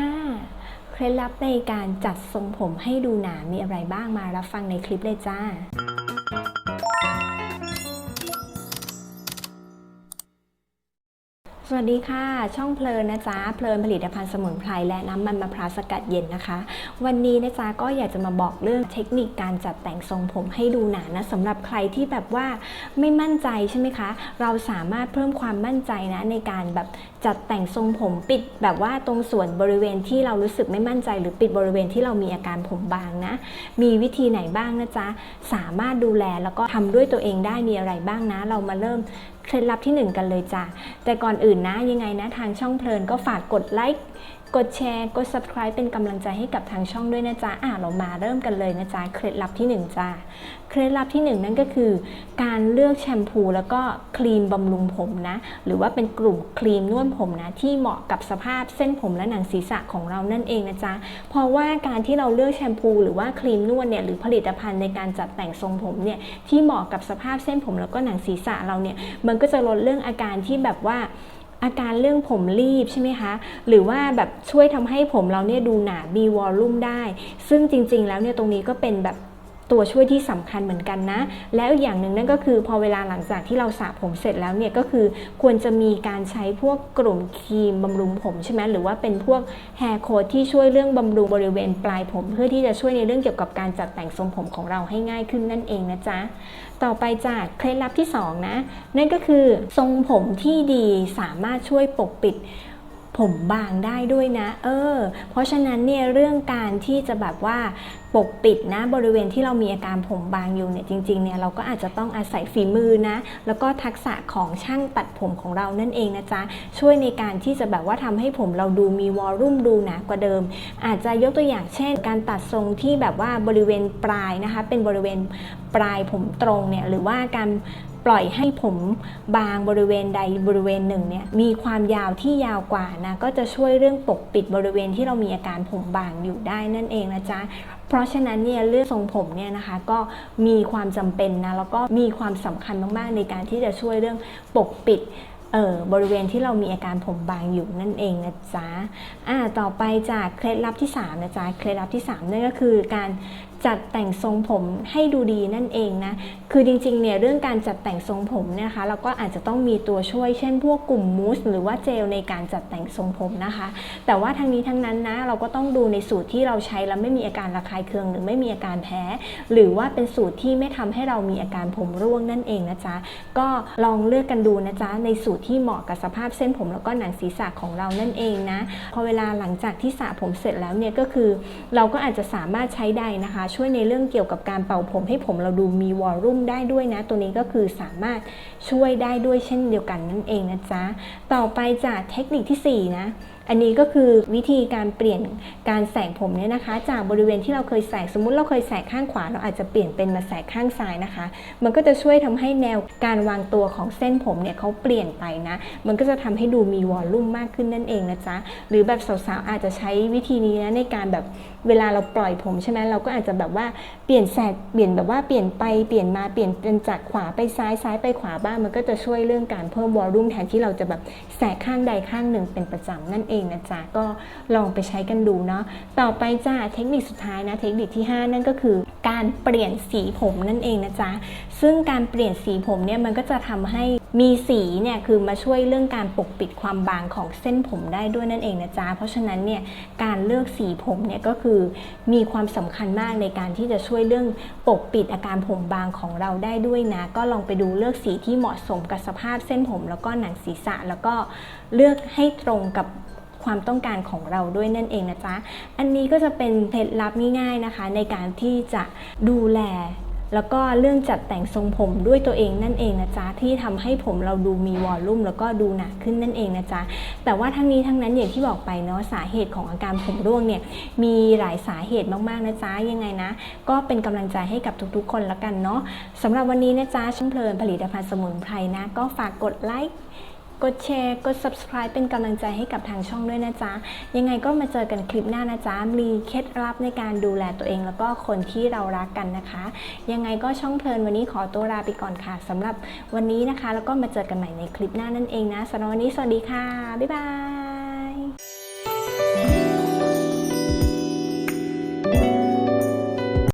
5. เคล็ดลับในการจัดทรงผมให้ดูหนามีอะไรบ้างมารับฟังในคลิปเลยจ้า สวัสดีค่ะ ช่องเพลินนะจ๊ะเพลินผลิตภัณฑ์สมุนไพรและน้ำมันมะพร้าวสกัดเย็นนะคะ วันนี้นะจ๊ะก็อยากจะมาบอกเรื่องเทคนิคการจัดแต่งทรงผมให้ดูหนานะสำหรับใครที่แบบว่าไม่มั่นใจใช่ไหมคะ เราสามารถเพิ่มความมั่นใจนะในการแบบจัดแต่งทรงผมปิดแบบว่าตรงส่วนบริเวณที่เรารู้สึกไม่มั่นใจ หรือปิดบริเวณที่เรามีอาการผมบางนะ มีวิธีไหนบ้างนะจ๊ะสามารถดูแลแล้วก็ทำด้วยตัวเองได้มีอะไรบ้างนะ เรามาเริ่มเคล็ดลับที่ 1 กันเลยจ้ะแต่ก่อนอื่นนะยังไงนะทางช่องเพลินก็ฝากกดไลค์ กดแชร์กด subscribe เป็นกำลังใจให้กับทางช่องด้วยนะจ๊ะอะเรามาเริ่มกันเลยนะจ๊ะเคล็ดลับที่ 1จ้ะเคล็ดลับที่ 1 นั่นก็คือ การเลือกแชมพูแล้วก็ครีมบำรุงผมนะ หรือว่าเป็นกลุ่มครีมนวดผมนะ ที่เหมาะกับสภาพเส้นผมและหนังศีรษะของเรานั่นเองนะจ๊ะเพราะว่าการที่เราเลือกแชมพู หรือว่าครีมนวดเนี่ยหรือผลิตภัณฑ์ในการจัดแต่งทรงผมเนี่ยที่เหมาะกับสภาพเส้นผมแล้วก็หนังศีรษะเราเนี่ยมันก็จะลดเรื่องอาการที่แบบว่า อาการเรื่องผมรีบใช่ไหมคะ หรือว่าแบบช่วยทำให้ผมเราเนี่ยดูหนามีวอลลุ่มได้ ซึ่งจริง ๆ แล้วเนี่ยตรงนี้ก็เป็นแบบ ตัวช่วยที่สำคัญเหมือนกันนะ แล้วอีกอย่างหนึ่งนั่นก็คือพอเวลาหลังจากที่เราสระผมเสร็จแล้วเนี่ยก็คือควรจะมีการใช้พวกกลุ่มครีมบำรุงผมใช่ไหมหรือว่าเป็นพวกแฮร์โคดที่ช่วยเรื่องบำรุงบริเวณปลายผม เพื่อที่จะช่วยในเรื่องเกี่ยวกับการจัดแต่งทรงผมของเราให้ง่ายขึ้นนั่นเองนะจ๊ะต่อไปจากเคล็ดลับที่2นะนั่นก็คือทรงผมที่ดีสามารถช่วยปกปิด ผมบางได้ด้วยนะ เออ เพราะฉะนั้นเนี่ยเรื่องการที่จะแบบว่าปกปิดนะบริเวณที่เรามีอาการผมบางอยู่เนี่ยจริงๆเนี่ยเราก็อาจจะต้องอาศัยฝีมือนะ แล้วก็ทักษะของช่างตัดผมของเรานั่นเองนะจ๊ะช่วยในการที่จะแบบว่าทำให้ผมเราดูมีวอลลุ่มดูหนากว่าเดิม อาจจะยกตัวอย่างเช่น การตัดทรงที่แบบว่าบริเวณปลายนะคะ เป็นบริเวณปลายผมตรงเนี่ยหรือว่าการ ปล่อยให้ผมบางบริเวณใดบริเวณหนึ่งเนี่ยมีความยาวที่ยาวกว่านะก็จะช่วยเรื่องปกปิดบริเวณที่เรามีอาการผมบางอยู่ได้นั่นเองนะจ๊ะเพราะฉะนั้นเนี่ยเรื่องทรงผมเนี่ยนะคะก็มีความจำเป็นนะแล้วก็มีความสำคัญมากๆในการที่จะช่วยเรื่องปกปิด เออบริเวณที่เรามีอาการผมบางอยู่นั่นเองนะจ๊ะอ่าต่อไปจากเคล็ดลับที่3นะจ๊ะเคล็ดลับที่3นั่นก็คือการจัดแต่งทรงผมให้ดูดีนั่นเองนะคือจริงๆเนี่ยเรื่องการจัดแต่งทรงผมเนยนะคะ เราก็อาจจะต้องมีตัวช่วย เช่น พวกกลุ่มมูสหรือว่าเจลในการจัดแต่งทรงผมนะคะ แต่ว่าทั้งนี้ทั้งนั้นนะเราก็ต้องดูในสูตรที่เราใช้แล้วไม่มีอาการระคายเคืองหรือไม่มีอาการแพ้ หรือว่าเป็นสูตรที่ไม่ทำให้เรามีอาการผมร่วงนั่นเองนะจ๊ะก็ลองเลือกกันดูนะจ๊ะในสูตรที่เหมาะกับสภาพเส้นผมแล้วก็หนังศีรษะของเรานั่นเองนะ พอเวลาหลังจากที่สระผมเสร็จแล้วเนี่ยก็คือ เราก็อาจจะสามารถใช้ใดนะคะ ช่วยในเรื่องเกี่ยวกับการเป่าผมให้ผมเราดูมีวอลลุ่มได้ด้วยนะ ตัวนี้ก็คือสามารถช่วยได้ด้วยเช่นเดียวกันนั่นเองนะจ๊ะ ต่อไปจากเทคนิคที่4นะอันนี้ก็คือวิธีการเปลี่ยนการแสกผมเนี่ยนะคะ จากบริเวณที่เราเคยแสกสมมุติเราเคยแสกข้างขวา เราอาจจะเปลี่ยนเป็นมาแสกข้างซ้ายนะคะ มันก็จะช่วยทำให้แนวการวางตัวของเส้นผมเนี่ยเขาเปลี่ยนไปนะ มันก็จะทำให้ดูมีวอลลุ่มมากขึ้นนั่นเองนะจ๊ะหรือแบบสาวๆอาจจะใช้วิธีนี้นะในการแบบเวลาเราปล่อยผมใช่ไหมเราก็อาจจะแบบว่าเปลี่ยนแสกเปลี่ยนแบบว่าเปลี่ยนไปเปลี่ยนมาเปลี่ยนเป็นจากขวาไปซ้ายซ้ายไปขวาบ้างมันก็จะช่วยเรื่องการเพิ่มวอลลุ่มแทนที่เราจะแบบแสกข้างใดข้างหนึ่งเป็นประจำนั่นเองเองนะจ๊ะก็ลองไปใช้กันดูเนาะต่อไปจ้าเทคนิคสุดท้ายนะเทคนิคที่ 5 นั่นก็คือการเปลี่ยนสีผมนั่นเองนะจ๊ะซึ่งการเปลี่ยนสีผมเนี่ยมันก็จะทำให้มีสีเนี่ยคือมาช่วยเรื่องการปกปิดความบางของเส้นผมได้ด้วยนั่นเองนะจ๊ะเพราะฉะนั้นเนี่ยการเลือกสีผมเนี่ยก็คือมีความสำคัญมากในการที่จะช่วยเรื่องปกปิดอาการผมบางของเราได้ด้วยนะ ก็ลองไปดูเลือกสีที่เหมาะสมกับสภาพเส้นผม แล้วก็หนังศีรษะแล้วก็เลือกให้ตรงกับ ความต้องการของเราด้วยนั่นเองนะจ๊ะ อันนี้ก็จะเป็นเคล็ดลับง่ายๆนะคะ ในการที่จะดูแลแล้วก็เรื่องจัดแต่งทรงผมด้วยตัวเองนั่นเองนะจ๊ะที่ทำให้ผมเราดูมีวอลลุ่มแล้วก็ดูหนาขึ้นนั่นเองนะจ๊ะแต่ว่าทั้งนี้ทั้งนั้นอย่างที่บอกไปเนาะสาเหตุของอาการผมร่วงเนี่ยมีหลายสาเหตุมากๆนะจ๊ะยังไงนะ ก็เป็นกำลังใจให้กับทุกๆ คนละกันเนาะสำหรับวันนี้นะจ๊ะช่างเพลินผลิตภัณฑ์สมุนไพรนะ ก็ฝากกดไลค์ กดแชร์กด subscribe เป็นกำลังใจให้กับทางช่องด้วยนะจ๊ะ ยังไงก็มาเจอกันคลิปหน้านะจ๊ะ มีเคล็ดลับในการดูแลตัวเอง แล้วก็คนที่เรารักกันนะคะ ยังไงก็ช่องเพลินวันนี้ขอตัวลาไปก่อนค่ะสำหรับวันนี้นะคะ แล้วก็มาเจอกันใหม่ในคลิปหน้านั่นเองนะสำหรับวันนี้สวัสดีค่ะ บ๊ายบาย